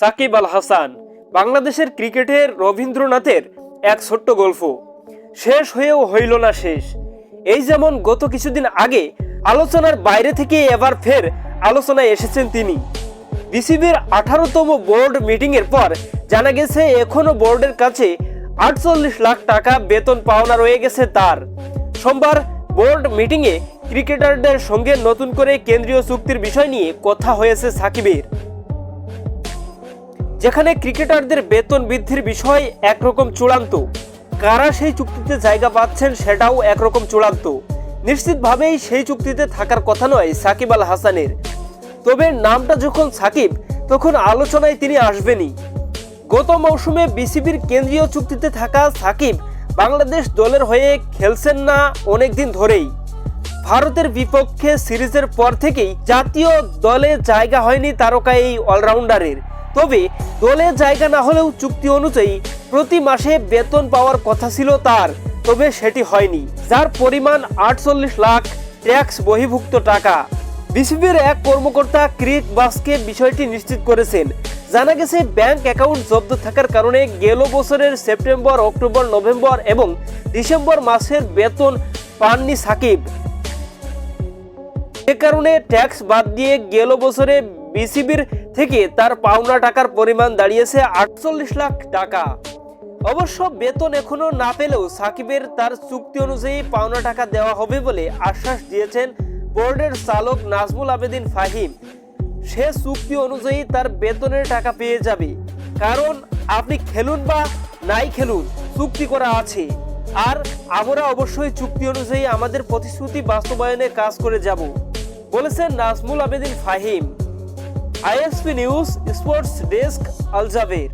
সাকিব আল হাসান বাংলাদেশের ক্রিকেটের রবীন্দ্রনাথের এক ছোট্ট গল্প। শেষ হয়েও হইল না শেষ। এই যেমন গত কিছুদিন আগে আলোচনার বাইরে থেকে এবার ফের আলোচনায় এসেছেন তিনি। বিসিবির আঠারোতম বোর্ড মিটিংয়ের পর জানা গেছে এখনও বোর্ডের কাছে আটচল্লিশ লাখ টাকা বেতন পাওনা রয়ে গেছে তার। সোমবার বোর্ড মিটিংয়ে ক্রিকেটারদের সঙ্গে নতুন করে কেন্দ্রীয় চুক্তির বিষয় নিয়ে কথা হয়েছে সাকিবের। যেখানে ক্রিকেটারদের বেতন বৃদ্ধির বিষয় একরকম চূড়ান্ত। কারা সেই চুক্তিতে জায়গা পাচ্ছেন সেটাও একরকম চূড়ান্ত। নিশ্চিতভাবেই সেই চুক্তিতে থাকার কথা নয় সাকিব আল হাসানের। তবে নামটা যখন সাকিব, তখন আলোচনায় তিনি আসবেনই। গত মৌসুমে বিসিবির কেন্দ্রীয় চুক্তিতে থাকা সাকিব বাংলাদেশ দলের হয়ে খেলছেন না অনেকদিন ধরেই। ভারতের বিপক্ষে সিরিজের পর থেকেই জাতীয় দলে জায়গা হয়নি তারকা এই অলরাউন্ডারের। তবে দলে জায়গা না হলেও চুক্তি অনুযায়ী প্রতি মাসে বেতন পাওয়ার কথা ছিল তার, তবে সেটি হয়নি, যার পরিমাণ আটচল্লিশ লাখ ট্যাক্স বহির্ভুক্ত টাকা। বিসিবির এক কর্মকর্তা ক্রিক বাসকে বিষয়টি নিশ্চিত করেছেন। জানা গেছে, ব্যাংক অ্যাকাউন্ট জব্দ থাকার কারণে গেল বছরের সেপ্টেম্বর, অক্টোবর, নভেম্বর এবং ডিসেম্বর মাসের বেতন পাননি সাকিব। এ কারণে ট্যাক্স বাদ দিয়ে গেল বছরে বিসিবির থেকে তার পাওনা টাকার পরিমাণ দাঁড়িয়েছে আটচল্লিশ লাখ টাকা। অবশ্য বেতন এখনও না পেলেও সাকিবের তার চুক্তি অনুযায়ী পাওনা টাকা দেওয়া হবে বলে আশ্বাস দিয়েছেন বোর্ডের চালক নাজমুল আবেদিন ফাহিম। সে চুক্তি অনুযায়ী তার বেতনের টাকা পেয়ে যাবে। কারণ আপনি খেলুন বা নাই খেলুন, চুক্তি করা আছে। আর আমরা অবশ্যই চুক্তি অনুযায়ী আমাদের প্রতিশ্রুতি বাস্তবায়নে কাজ করে যাব, বলেছেন Nazmul Abedin Fahim. ISP news sports desk Al Jaber